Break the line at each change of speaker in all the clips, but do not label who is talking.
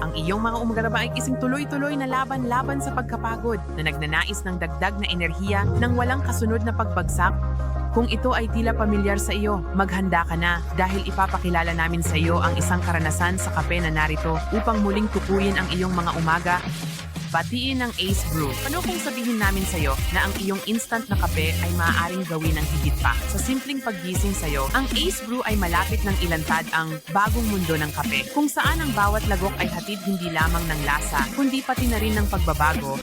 Ang iyong mga umagaraba ay isang tuloy-tuloy na laban-laban sa pagkapagod na nagnanais ng dagdag na enerhiya ng walang kasunod na pagbagsak. Kung ito ay tila pamilyar sa iyo, maghanda ka na dahil ipapakilala namin sa iyo ang isang karanasan sa kape na narito upang muling tukuyin ang iyong mga umaga Batiin ng Ace Brew. Ano kung sabihin namin sa'yo na ang iyong instant na kape ay maaaring gawin ng higit pa? Sa simpleng paggising sa'yo, ang Ace Brew ay malapit ng ilantad ang bagong mundo ng kape. Kung saan ang bawat lagok ay hatid hindi lamang ng lasa, kundi pati na rin ng pagbabago.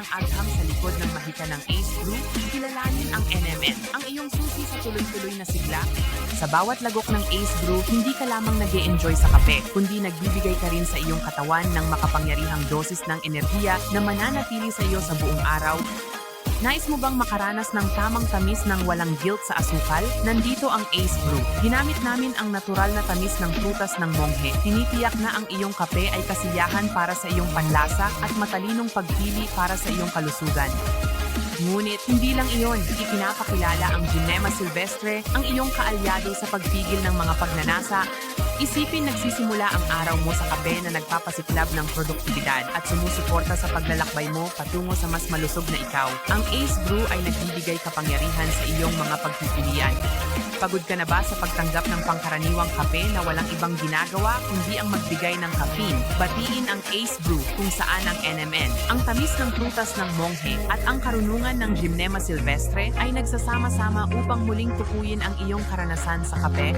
Ang agham sa likod ng mahika ng Ace Brew, kilalanin ang NMN, ang iyong susi sa tuloy-tuloy na sigla. Sa bawat lagok ng Ace Brew, hindi ka lamang nag enjoy sa kape, kundi nagbibigay ka rin sa iyong katawan ng makapangyarihang dosis ng enerhiya na mananatili sa iyo sa buong araw. Nais mo bang makaranas ng tamang tamis ng walang guilt sa asukal? Nandito ang Ace Brew. Ginamit namin ang natural na tamis ng prutas ng monghe. Tinitiyak na ang iyong kape ay kasiyahan para sa iyong panlasa at matalinong pagpili para sa iyong kalusugan. Ngunit hindi lang iyon, ipinapakilala ang Ginema Silvestre, ang iyong kaalyado sa pagpigil ng mga pagnanasa. Isipin nagsisimula ang araw mo sa kape na nagpapasiklab ng produktibidad at sumusuporta sa paglalakbay mo patungo sa mas malusog na ikaw. Ang Ace Brew ay nagbibigay kapangyarihan sa iyong mga pagpipilian. Pagod ka na ba sa pagtanggap ng pangkaraniwang kape na walang ibang ginagawa kundi ang magbigay ng caffeine? Batiin ang Ace Brew kung saan ang NMN, ang tamis ng prutas ng monghe at ang karunungan ng Gymnema Silvestre ay nagsasama-sama upang muling tukuyin ang iyong karanasan sa kape.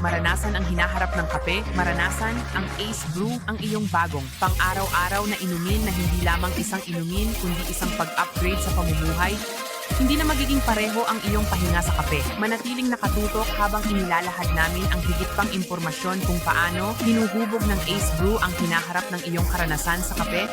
Maranasan ang hinaharap ng kape, maranasan ang Ace Brew, ang iyong bagong pang-araw-araw na inumin na hindi lamang isang inumin kundi isang pag-upgrade sa pamumuhay hindi na magiging pareho ang iyong pahinga sa kape. Manatiling nakatutok habang inilalahad namin ang higit pang impormasyon kung paano hinuhubog ng Ace Brew ang hinaharap ng iyong karanasan sa kape